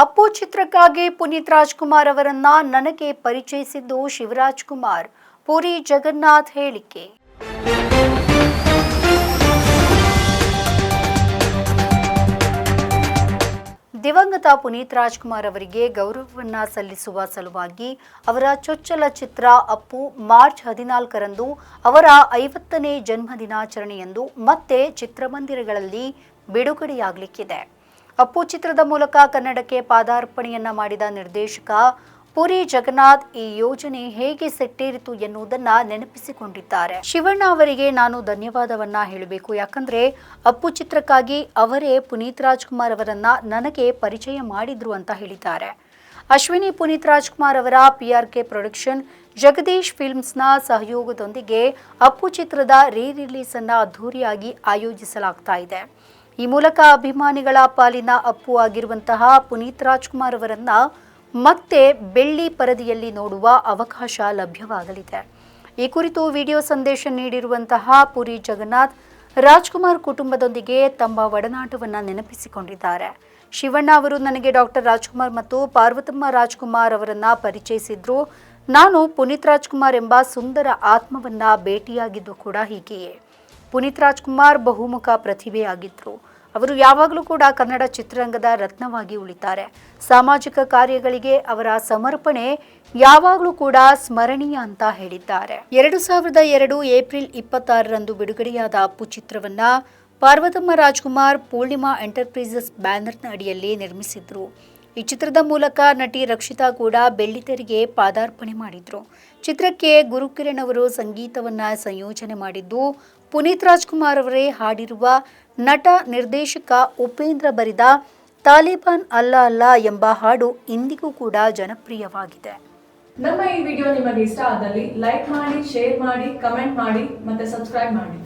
ಅಪ್ಪು ಚಿತ್ರಕ್ಕಾಗಿ ಪುನೀತ್ ರಾಜ್ಕುಮಾರ್ ಅವರನ್ನ ನನಗೆ ಪರಿಚಯಿಸಿದ್ದು ಶಿವರಾಜ್ ಕುಮಾರ್. ಪುರಿ ಜಗನ್ನಾಥ್ ಹೇಳಿಕೆ. ದಿವಂಗತ ಪುನೀತ್ ರಾಜ್ಕುಮಾರ್ ಅವರಿಗೆ ಗೌರವವನ್ನ ಸಲ್ಲಿಸುವ ಸಲುವಾಗಿ ಅವರ ಚೊಚ್ಚಲ ಚಿತ್ರ ಅಪ್ಪು ಮಾರ್ಚ್ ಹದಿನಾಲ್ಕರಂದು ಅವರ ಐವತ್ತನೇ ಜನ್ಮ ದಿನಾಚರಣೆಯಂದು ಮತ್ತೆ ಚಿತ್ರಮಂದಿರಗಳಲ್ಲಿ ಬಿಡುಗಡೆಯಾಗಲಿಕ್ಕಿದೆ. ಅಪ್ಪು ಚಿತ್ರದ ಮೂಲಕ ಕನ್ನಡಕ್ಕೆ ಪಾದಾರ್ಪಣೆಯನ್ನ ಮಾಡಿದ ನಿರ್ದೇಶಕ ಪುರಿ ಜಗನ್ನಾಥ್ ಈ ಯೋಜನೆ ಹೇಗೆ ಸೆಟ್ಟೇರಿತು ಎನ್ನುವುದನ್ನ ನೆನಪಿಸಿಕೊಂಡಿದ್ದಾರೆ. ಶಿವಣ್ಣ ಅವರಿಗೆ ನಾನು ಧನ್ಯವಾದವನ್ನ ಹೇಳಬೇಕು. ಯಾಕಂದ್ರೆ ಅಪ್ಪು ಚಿತ್ರಕ್ಕಾಗಿ ಅವರೇ ಪುನೀತ್ ರಾಜ್ಕುಮಾರ್ ಅವರನ್ನ ನನಗೆ ಪರಿಚಯ ಮಾಡಿದ್ರು ಅಂತ ಹೇಳಿದ್ದಾರೆ. ಅಶ್ವಿನಿ ಪುನೀತ್ ರಾಜ್ಕುಮಾರ್ ಅವರ ಪಿಆರ್ಕೆ ಪ್ರೊಡಕ್ಷನ್, ಜಗದೀಶ್ ಫಿಲ್ಮ್ಸ್ನ ಸಹಯೋಗದೊಂದಿಗೆ ಅಪ್ಪು ಚಿತ್ರದ ರೀ ರಿಲೀಸ್ ಅನ್ನ ಅದ್ಧೂರಿಯಾಗಿ ಆಯೋಜಿಸಲಾಗ್ತಾ ಇದೆ. ಈ ಮೂಲಕ ಅಭಿಮಾನಿಗಳ ಪಾಲಿನ ಅಪ್ಪು ಆಗಿರುವಂತಹ ಪುನೀತ್ ರಾಜ್ಕುಮಾರ್ ಅವರನ್ನ ಮತ್ತೆ ಬೆಳ್ಳಿ ಪರದೆಯಲ್ಲಿ ನೋಡುವ ಅವಕಾಶ ಲಭ್ಯವಾಗಲಿದೆ. ಈ ಕುರಿತು ವಿಡಿಯೋ ಸಂದೇಶ ನೀಡಿರುವಂತಹ ಪುರಿ ಜಗನ್ನಾಥ್, ರಾಜ್ಕುಮಾರ್ ಕುಟುಂಬದೊಂದಿಗೆ ತಮ್ಮ ಒಡನಾಟವನ್ನು ನೆನಪಿಸಿಕೊಂಡಿದ್ದಾರೆ. ಶಿವಣ್ಣ ಅವರು ನನಗೆ ಡಾಕ್ಟರ್ ರಾಜ್ಕುಮಾರ್ ಮತ್ತು ಪಾರ್ವತಮ್ಮ ರಾಜ್ಕುಮಾರ್ ಅವರನ್ನ ಪರಿಚಯಿಸಿದ್ರು. ನಾನು ಪುನೀತ್ ರಾಜ್ಕುಮಾರ್ ಎಂಬ ಸುಂದರ ಆತ್ಮವನ್ನ ಭೇಟಿಯಾಗಿದ್ದು ಕೂಡ ಹೀಗೆಯೇ. ಪುನೀತ್ ರಾಜ್ಕುಮಾರ್ ಬಹುಮುಖ ಪ್ರತಿಭೆಯಾಗಿದ್ದರು ಅವರು ಯಾವಾಗಲೂ ಕೂಡ ಕನ್ನಡ ಚಿತ್ರರಂಗದ ರತ್ನವಾಗಿ ಉಳಿತಾರೆ. ಸಾಮಾಜಿಕ ಕಾರ್ಯಗಳಿಗೆ ಅವರ ಸಮರ್ಪಣೆ ಯಾವಾಗಲೂ ಕೂಡ ಸ್ಮರಣೀಯ ಅಂತ ಹೇಳಿದ್ದಾರೆ. ಎರಡು ಸಾವಿರದ ಎರಡು ಏಪ್ರಿಲ್ ಇಪ್ಪತ್ತಾರರಂದು ಬಿಡುಗಡೆಯಾದ ಅಪ್ಪು ಚಿತ್ರವನ್ನ ಪಾರ್ವತಮ್ಮ ರಾಜ್ಕುಮಾರ್ ಪೂರ್ಣಿಮಾ ಎಂಟರ್ಪ್ರೈಸಸ್ ಬ್ಯಾನರ್ನ ಅಡಿಯಲ್ಲಿ ನಿರ್ಮಿಸಿದ್ರು. ಈ ಚಿತ್ರದ ಮೂಲಕ ನಟಿ ರಕ್ಷಿತಾ ಕೂಡ ಬೆಳ್ಳಿತೆರೆಗೆ ಪಾದಾರ್ಪಣೆ ಮಾಡಿದ್ರು. ಚಿತ್ರಕ್ಕೆ ಗುರುಕಿರಣ್ ಅವರು ಸಂಗೀತವನ್ನ ಸಂಯೋಜನೆ ಮಾಡಿದ್ದು, ಪುನೀತ್ ರಾಜ್ಕುಮಾರ್ ಅವರೇ ಹಾಡಿರುವ ನಟ ನಿರ್ದೇಶಕ ಉಪೇಂದ್ರ ಬರಿದ ತಾಲಿಬಾನ್ ಅಲ್ಲ ಅಲ್ಲ ಎಂಬ ಹಾಡು ಇಂದಿಗೂ ಕೂಡ ಜನಪ್ರಿಯವಾಗಿದೆ. ನಮ್ಮ ಈ ವಿಡಿಯೋ ನಿಮಗೆ ಇಷ್ಟ ಆದಲ್ಲಿ ಲೈಕ್ ಮಾಡಿ, ಶೇರ್ ಮಾಡಿ, ಕಮೆಂಟ್ ಮಾಡಿ ಮತ್ತೆ ಸಬ್ಸ್ಕ್ರೈಬ್ ಮಾಡಿ.